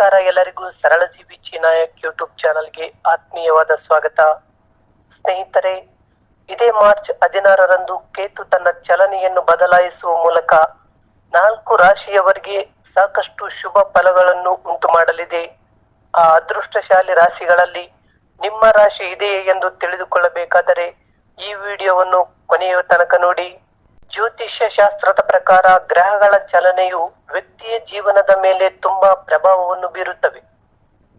ನಮಸ್ಕಾರ ಎಲ್ಲರಿಗೂ. ಸರಳ ಜೀವಿ ಚಿನಾಯಕ್ ಯೂಟ್ಯೂಬ್ ಚಾನಲ್ಗೆ ಆತ್ಮೀಯವಾದ ಸ್ವಾಗತ. ಸ್ನೇಹಿತರೆ, ಇದೇ ಮಾರ್ಚ್ ಹದಿನಾರರಂದು ಕೇತು ತನ್ನ ಚಲನೆಯನ್ನು ಬದಲಾಯಿಸುವ ಮೂಲಕ ನಾಲ್ಕು ರಾಶಿಯವರಿಗೆ ಸಾಕಷ್ಟು ಶುಭ ಫಲಗಳನ್ನು ಉಂಟು ಮಾಡಲಿದೆ. ಆ ಅದೃಷ್ಟಶಾಲಿ ರಾಶಿಗಳಲ್ಲಿ ನಿಮ್ಮ ರಾಶಿ ಇದೆಯೇ ಎಂದು ತಿಳಿದುಕೊಳ್ಳಬೇಕಾದರೆ ಈ ವಿಡಿಯೋವನ್ನು ಕೊನೆಯ ತನಕ ನೋಡಿ. ಜ್ಯೋತಿಷ್ಯ ಶಾಸ್ತ್ರದ ಪ್ರಕಾರ ಗ್ರಹಗಳ ಚಲನೆಯು ವ್ಯಕ್ತಿಯ ಜೀವನದ ಮೇಲೆ ತುಂಬಾ ಪ್ರಭಾವವನ್ನು ಬೀರುತ್ತವೆ.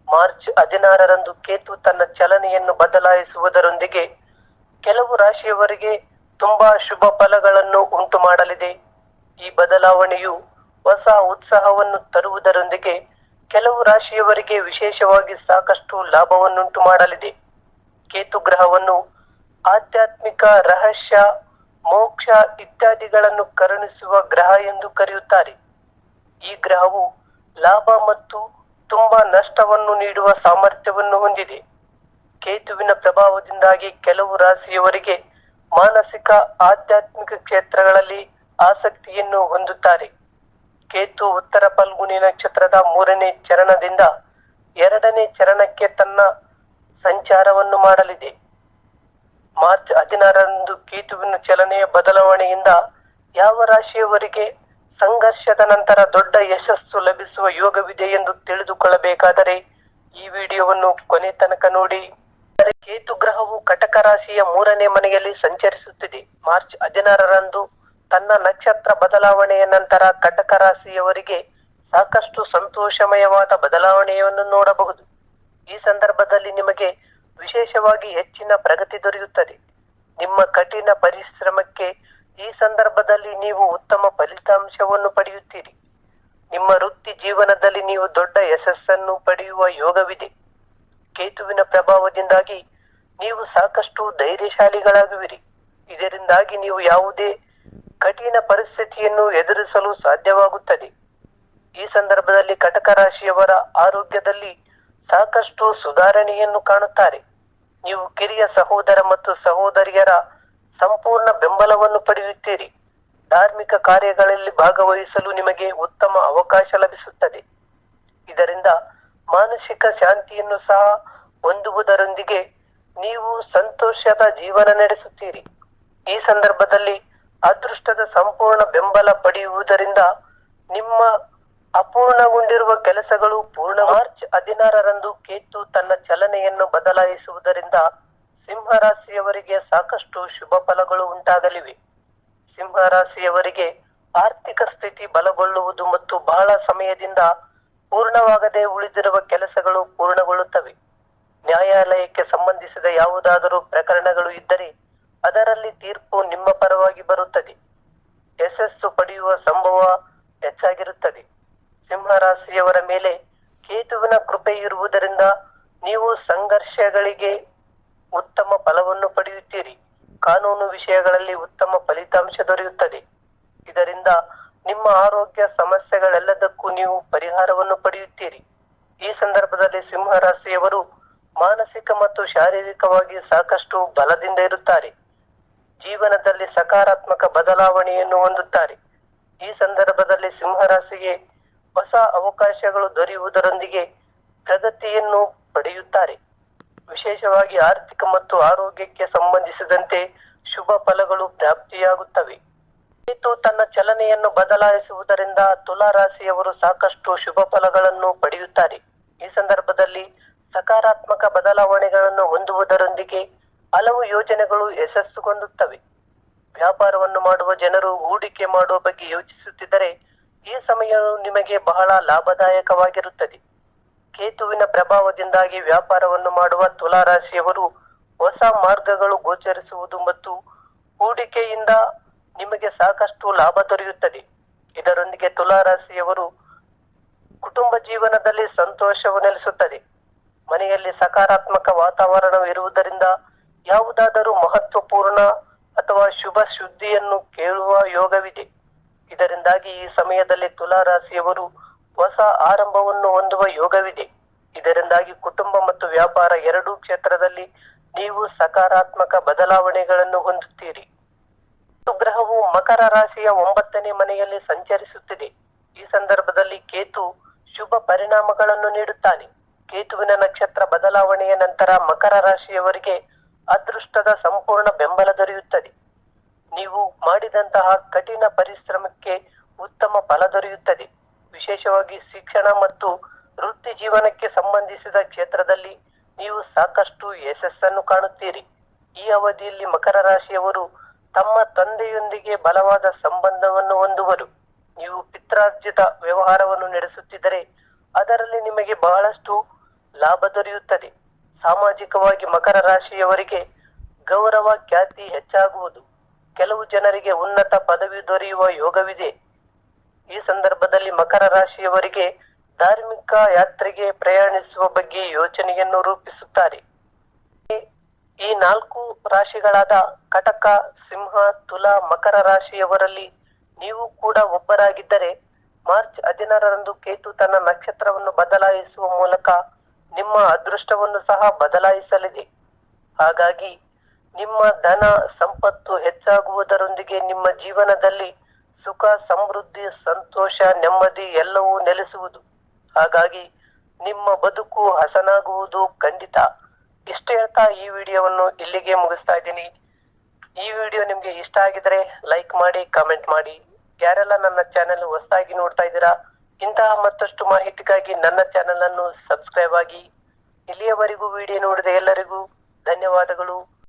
ಮಾರ್ಚ್ ಹದಿನಾರರಂದು ಕೇತು ತನ್ನ ಚಲನೆಯನ್ನು ಬದಲಾಯಿಸುವುದರೊಂದಿಗೆ ಕೆಲವು ರಾಶಿಯವರಿಗೆ ತುಂಬಾ ಶುಭ ಫಲಗಳನ್ನು ಉಂಟು ಮಾಡಲಿದೆ. ಈ ಬದಲಾವಣೆಯು ಹೊಸ ಉತ್ಸಾಹವನ್ನು ತರುವುದರೊಂದಿಗೆ ಕೆಲವು ರಾಶಿಯವರಿಗೆ ವಿಶೇಷವಾಗಿ ಸಾಕಷ್ಟು ಲಾಭವನ್ನುಂಟು ಮಾಡಲಿದೆ. ಕೇತು ಗ್ರಹವನ್ನು ಆಧ್ಯಾತ್ಮಿಕ ರಹಸ್ಯ ಮೋಕ್ಷ ಇತ್ಯಾದಿಗಳನ್ನು ಕರುಣಿಸುವ ಗ್ರಹ ಎಂದು ಕರೆಯುತ್ತಾರೆ. ಈ ಗ್ರಹವು ಲಾಭ ಮತ್ತು ತುಂಬಾ ನಷ್ಟವನ್ನು ನೀಡುವ ಸಾಮರ್ಥ್ಯವನ್ನು ಹೊಂದಿದೆ. ಕೇತುವಿನ ಪ್ರಭಾವದಿಂದಾಗಿ ಕೆಲವು ರಾಶಿಯವರಿಗೆ ಮಾನಸಿಕ, ಆಧ್ಯಾತ್ಮಿಕ ಕ್ಷೇತ್ರಗಳಲ್ಲಿ ಆಸಕ್ತಿಯನ್ನು ಹೊಂದುತ್ತಾರೆ. ಕೇತು ಉತ್ತರ ಫಲ್ಗುಣಿ ನಕ್ಷತ್ರದ ಮೂರನೇ ಚರಣದಿಂದ ಎರಡನೇ ಚರಣಕ್ಕೆ ತನ್ನ ಸಂಚಾರವನ್ನು ಮಾಡಲಿದೆ. ಮಾರ್ಚ್ ಹದಿನಾರರಂದು ಕೇತುವಿನ ಚಲನೆಯ ಬದಲಾವಣೆಯಿಂದ ಯಾವ ರಾಶಿಯವರಿಗೆ ಸಂಘರ್ಷದ ನಂತರ ದೊಡ್ಡ ಯಶಸ್ಸು ಲಭಿಸುವ ಯೋಗವಿದೆ ಎಂದು ತಿಳಿದುಕೊಳ್ಳಬೇಕಾದರೆ ಈ ವಿಡಿಯೋವನ್ನು ಕೊನೆ ತನಕ ನೋಡಿ. ಕೇತು ಗ್ರಹವು ಕಟಕ ರಾಶಿಯ ಮೂರನೇ ಮನೆಯಲ್ಲಿ ಸಂಚರಿಸುತ್ತಿದೆ. ಮಾರ್ಚ್ ಹದಿನಾರರಂದು ತನ್ನ ನಕ್ಷತ್ರ ಬದಲಾವಣೆಯ ನಂತರ ಕಟಕ ರಾಶಿಯವರಿಗೆ ಸಾಕಷ್ಟು ಸಂತೋಷಮಯವಾದ ಬದಲಾವಣೆಯನ್ನು ನೋಡಬಹುದು. ಈ ಸಂದರ್ಭದಲ್ಲಿ ನಿಮಗೆ ವಿಶೇಷವಾಗಿ ಹೆಚ್ಚಿನ ಪ್ರಗತಿ ದೊರೆಯುತ್ತದೆ. ನಿಮ್ಮ ಕಠಿಣ ಪರಿಶ್ರಮಕ್ಕೆ ಈ ಸಂದರ್ಭದಲ್ಲಿ ನೀವು ಉತ್ತಮ ಫಲಿತಾಂಶವನ್ನು ಪಡೆಯುತ್ತೀರಿ. ನಿಮ್ಮ ವೃತ್ತಿ ಜೀವನದಲ್ಲಿ ನೀವು ದೊಡ್ಡ ಯಶಸ್ಸನ್ನು ಪಡೆಯುವ ಯೋಗವಿದೆ. ಕೇತುವಿನ ಪ್ರಭಾವದಿಂದಾಗಿ ನೀವು ಸಾಕಷ್ಟು ಧೈರ್ಯಶಾಲಿಗಳಾಗುವಿರಿ. ಇದರಿಂದಾಗಿ ನೀವು ಯಾವುದೇ ಕಠಿಣ ಪರಿಸ್ಥಿತಿಯನ್ನು ಎದುರಿಸಲು ಸಾಧ್ಯವಾಗುತ್ತದೆ. ಈ ಸಂದರ್ಭದಲ್ಲಿ ಕಟಕ ರಾಶಿಯವರ ಆರೋಗ್ಯದಲ್ಲಿ ಸಾಕಷ್ಟು ಸುಧಾರಣೆಯನ್ನು ಕಾಣುತ್ತಾರೆ. ನೀವು ಕಿರಿಯ ಸಹೋದರ ಮತ್ತು ಸಹೋದರಿಯರ ಸಂಪೂರ್ಣ ಬೆಂಬಲವನ್ನು ಪಡೆಯುತ್ತೀರಿ. ಧಾರ್ಮಿಕ ಕಾರ್ಯಗಳಲ್ಲಿ ಭಾಗವಹಿಸಲು ನಿಮಗೆ ಉತ್ತಮ ಅವಕಾಶ ಲಭಿಸುತ್ತದೆ. ಇದರಿಂದ ಮಾನಸಿಕ ಶಾಂತಿಯನ್ನು ಸಹ ಹೊಂದುವುದರೊಂದಿಗೆ ನೀವು ಸಂತೋಷದ ಜೀವನ ನಡೆಸುತ್ತೀರಿ. ಈ ಸಂದರ್ಭದಲ್ಲಿ ಅದೃಷ್ಟದ ಸಂಪೂರ್ಣ ಬೆಂಬಲ ಪಡೆಯುವುದರಿಂದ ನಿಮ್ಮ ಅಪೂರ್ಣಗೊಂಡಿರುವ ಕೆಲಸಗಳು ಪೂರ್ಣ ಮಾರ್ಚ್ ಹದಿನಾರರಂದು ಕೇತು ತನ್ನ ಚಲನೆಯನ್ನು ಬದಲಾಯಿಸುವುದರಿಂದ ಸಿಂಹರಾಶಿಯವರಿಗೆ ಸಾಕಷ್ಟು ಶುಭ ಫಲಗಳು ಉಂಟಾಗಲಿವೆ. ಸಿಂಹರಾಶಿಯವರಿಗೆ ಆರ್ಥಿಕ ಸ್ಥಿತಿ ಬಲಗೊಳ್ಳುವುದು ಮತ್ತು ಬಹಳ ಸಮಯದಿಂದ ಪೂರ್ಣವಾಗದೆ ಉಳಿದಿರುವ ಕೆಲಸಗಳು ಪೂರ್ಣಗೊಳ್ಳುತ್ತವೆ. ನ್ಯಾಯಾಲಯಕ್ಕೆ ಸಂಬಂಧಿಸಿದ ಯಾವುದಾದರೂ ಪ್ರಕರಣಗಳು ಇದ್ದರೆ ಅದರಲ್ಲಿ ತೀರ್ಪು ನಿಮ್ಮ ಪರವಾಗಿ ಬರುತ್ತದೆ. ಯಶಸ್ಸು ಪಡೆಯುವ ಸಂಭವ ಹೆಚ್ಚಾಗಿರುತ್ತದೆ. ಸಿಂಹರಾಶಿಯವರ ಮೇಲೆ ಕೇತುವಿನ ಕೃಪೆ ಇರುವುದರಿಂದ ನೀವು ಸಂಘರ್ಷಗಳಿಗೆ ಉತ್ತಮ ಫಲವನ್ನು ಪಡೆಯುತ್ತೀರಿ. ಕಾನೂನು ವಿಷಯಗಳಲ್ಲಿ ಉತ್ತಮ ಫಲಿತಾಂಶ ದೊರೆಯುತ್ತದೆ. ಇದರಿಂದ ನಿಮ್ಮ ಆರೋಗ್ಯ ಸಮಸ್ಯೆಗಳೆಲ್ಲದಕ್ಕೂ ನೀವು ಪರಿಹಾರವನ್ನು ಪಡೆಯುತ್ತೀರಿ. ಈ ಸಂದರ್ಭದಲ್ಲಿ ಸಿಂಹರಾಶಿಯವರು ಮಾನಸಿಕ ಮತ್ತು ಶಾರೀರಿಕವಾಗಿ ಸಾಕಷ್ಟು ಬಲದಿಂದ ಇರುತ್ತಾರೆ. ಜೀವನದಲ್ಲಿ ಸಕಾರಾತ್ಮಕ ಬದಲಾವಣೆಯನ್ನು ಹೊಂದುತ್ತಾರೆ. ಈ ಸಂದರ್ಭದಲ್ಲಿ ಸಿಂಹರಾಶಿಗೆ ಹೊಸ ಅವಕಾಶಗಳು ದೊರೆಯುವುದರೊಂದಿಗೆ ಪ್ರಗತಿಯನ್ನು ಪಡೆಯುತ್ತಾರೆ. ವಿಶೇಷವಾಗಿ ಆರ್ಥಿಕ ಮತ್ತು ಆರೋಗ್ಯಕ್ಕೆ ಸಂಬಂಧಿಸಿದಂತೆ ಶುಭ ಫಲಗಳು ಪ್ರಾಪ್ತಿಯಾಗುತ್ತವೆ. ಕೇತು ತನ್ನ ಚಲನೆಯನ್ನು ಬದಲಾಯಿಸುವುದರಿಂದ ತುಲಾ ರಾಶಿಯವರು ಸಾಕಷ್ಟು ಶುಭ ಫಲಗಳನ್ನು ಪಡೆಯುತ್ತಾರೆ. ಈ ಸಂದರ್ಭದಲ್ಲಿ ಸಕಾರಾತ್ಮಕ ಬದಲಾವಣೆಗಳನ್ನು ಹೊಂದುವುದರೊಂದಿಗೆ ಹಲವು ಯೋಜನೆಗಳು ಯಶಸ್ಸುಗೊಂಡುತ್ತವೆ. ವ್ಯಾಪಾರವನ್ನು ಮಾಡುವ ಜನರು ಹೂಡಿಕೆ ಮಾಡುವ ಬಗ್ಗೆ ಯೋಚಿಸುತ್ತಿದ್ದರೆ ಈ ಸಮಯವು ನಿಮಗೆ ಬಹಳ ಲಾಭದಾಯಕವಾಗಿರುತ್ತದೆ. ಕೇತುವಿನ ಪ್ರಭಾವದಿಂದಾಗಿ ವ್ಯಾಪಾರವನ್ನು ಮಾಡುವ ತುಲಾ ರಾಶಿಯವರು ಹೊಸ ಮಾರ್ಗಗಳು ಗೋಚರಿಸುವುದು ಮತ್ತು ಹೂಡಿಕೆಯಿಂದ ನಿಮಗೆ ಸಾಕಷ್ಟು ಲಾಭ ದೊರೆಯುತ್ತದೆ. ಇದರೊಂದಿಗೆ ತುಲಾ ರಾಶಿಯವರು ಕುಟುಂಬ ಜೀವನದಲ್ಲಿ ಸಂತೋಷವು ನೆಲೆಸುತ್ತದೆ ಮನೆಯಲ್ಲಿ ಸಕಾರಾತ್ಮಕ ವಾತಾವರಣವು ಇರುವುದರಿಂದ ಯಾವುದಾದರೂ ಮಹತ್ವಪೂರ್ಣ ಅಥವಾ ಶುಭ ಸುದ್ದಿಯನ್ನು ಕೇಳುವ ಯೋಗವಿದೆ ಈ ಸಮಯದಲ್ಲಿ ತುಲಾ ರಾಶಿಯವರು ಹೊಸ ಆರಂಭವನ್ನು ಹೊಂದುವ ಯೋಗವಿದೆ. ಇದರಿಂದಾಗಿ ಕುಟುಂಬ ಮತ್ತು ವ್ಯಾಪಾರ ಎರಡೂ ಕ್ಷೇತ್ರದಲ್ಲಿ ನೀವು ಸಕಾರಾತ್ಮಕ ಬದಲಾವಣೆಗಳನ್ನು ಹೊಂದುತ್ತೀರಿ. ಗ್ರಹವು ಮಕರ ರಾಶಿಯ ಒಂಬತ್ತನೇ ಮನೆಯಲ್ಲಿ ಸಂಚರಿಸುತ್ತಿದೆ. ಈ ಸಂದರ್ಭದಲ್ಲಿ ಕೇತು ಶುಭ ಪರಿಣಾಮಗಳನ್ನು ನೀಡುತ್ತಾನೆ. ಕೇತುವಿನ ನಕ್ಷತ್ರ ಬದಲಾವಣೆಯ ನಂತರ ಮಕರ ರಾಶಿಯವರಿಗೆ ಅದೃಷ್ಟದ ಸಂಪೂರ್ಣ ಬೆಂಬಲ ದೊರೆಯುತ್ತದೆ. ನೀವು ಮಾಡಿದಂತಹ ಕಠಿಣ ಪರಿಶ್ರಮಕ್ಕೆ ಫಲ ದೊರೆಯುತ್ತದೆ. ವಿಶೇಷವಾಗಿ ಶಿಕ್ಷಣ ಮತ್ತು ವೃತ್ತಿ ಜೀವನಕ್ಕೆ ಸಂಬಂಧಿಸಿದ ಕ್ಷೇತ್ರದಲ್ಲಿ ನೀವು ಸಾಕಷ್ಟು ಯಶಸ್ಸನ್ನು ಕಾಣುತ್ತೀರಿ. ಈ ಅವಧಿಯಲ್ಲಿ ಮಕರ ರಾಶಿಯವರು ತಮ್ಮ ತಂದೆಯೊಂದಿಗೆ ಬಲವಾದ ಸಂಬಂಧವನ್ನು ಹೊಂದುವರು. ನೀವು ಪಿತ್ರಾರ್ಜಿತ ವ್ಯವಹಾರವನ್ನು ನಡೆಸುತ್ತಿದ್ದರೆ ಅದರಲ್ಲಿ ನಿಮಗೆ ಬಹಳಷ್ಟು ಲಾಭ ದೊರೆಯುತ್ತದೆ. ಸಾಮಾಜಿಕವಾಗಿ ಮಕರ ರಾಶಿಯವರಿಗೆ ಗೌರವ, ಖ್ಯಾತಿ ಹೆಚ್ಚಾಗುವುದು. ಕೆಲವು ಜನರಿಗೆ ಉನ್ನತ ಪದವಿ ದೊರೆಯುವ ಯೋಗವಿದೆ. ಈ ಸಂದರ್ಭದಲ್ಲಿ ಮಕರ ರಾಶಿಯವರಿಗೆ ಧಾರ್ಮಿಕ ಯಾತ್ರೆಗೆ ಪ್ರಯಾಣಿಸುವ ಬಗ್ಗೆ ಯೋಚನೆಯನ್ನು ರೂಪಿಸುತ್ತಾರೆ. ಈ- ನಾಲ್ಕು ರಾಶಿಗಳಾದ ಕಟಕ, ಸಿಂಹ, ತುಲಾ, ಮಕರ ರಾಶಿಯವರಲ್ಲಿ ನೀವು ಕೂಡ ಒಬ್ಬರಾಗಿದ್ದರೆ ಮಾರ್ಚ್ ಹದಿನಾರರಂದು ಕೇತು ತನ್ನ ನಕ್ಷತ್ರವನ್ನು ಬದಲಾಯಿಸುವ ಮೂಲಕ ನಿಮ್ಮ ಅದೃಷ್ಟವನ್ನು ಸಹ ಬದಲಾಯಿಸಲಿದೆ. ಹಾಗಾಗಿ ನಿಮ್ಮ ಧನ, ಸಂಪತ್ತು ಹೆಚ್ಚಾಗುವುದರೊಂದಿಗೆ ನಿಮ್ಮ ಜೀವನದಲ್ಲಿ ಸುಖ, ಸಮೃದ್ಧಿ, ಸಂತೋಷ, ನೆಮ್ಮದಿ ಎಲ್ಲವೂ ನೆಲೆಸುವುದು. ಹಾಗಾಗಿ ನಿಮ್ಮ ಬದುಕು ಹಸನಾಗುವುದು ಖಂಡಿತ. ಇಷ್ಟ ಹೇಳ್ತಾ ಈ ವಿಡಿಯೋವನ್ನು ಇಲ್ಲಿಗೆ ಮುಗಿಸ್ತಾ ಇದ್ದೀನಿ. ಈ ವಿಡಿಯೋ ನಿಮ್ಗೆ ಇಷ್ಟ ಆಗಿದ್ರೆ ಲೈಕ್ ಮಾಡಿ, ಕಾಮೆಂಟ್ ಮಾಡಿ. ಯಾರೆಲ್ಲ ನನ್ನ ಚಾನೆಲ್ ಹೊಸದಾಗಿ ನೋಡ್ತಾ ಇದ್ದೀರಾ, ಇಂತಹ ಮತ್ತಷ್ಟು ಮಾಹಿತಿಗಾಗಿ ನನ್ನ ಚಾನೆಲ್ ಅನ್ನು ಸಬ್ಸ್ಕ್ರೈಬ್ ಆಗಿ. ಇಲ್ಲಿಯವರೆಗೂ ವಿಡಿಯೋ ನೋಡಿದ ಎಲ್ಲರಿಗೂ ಧನ್ಯವಾದಗಳು.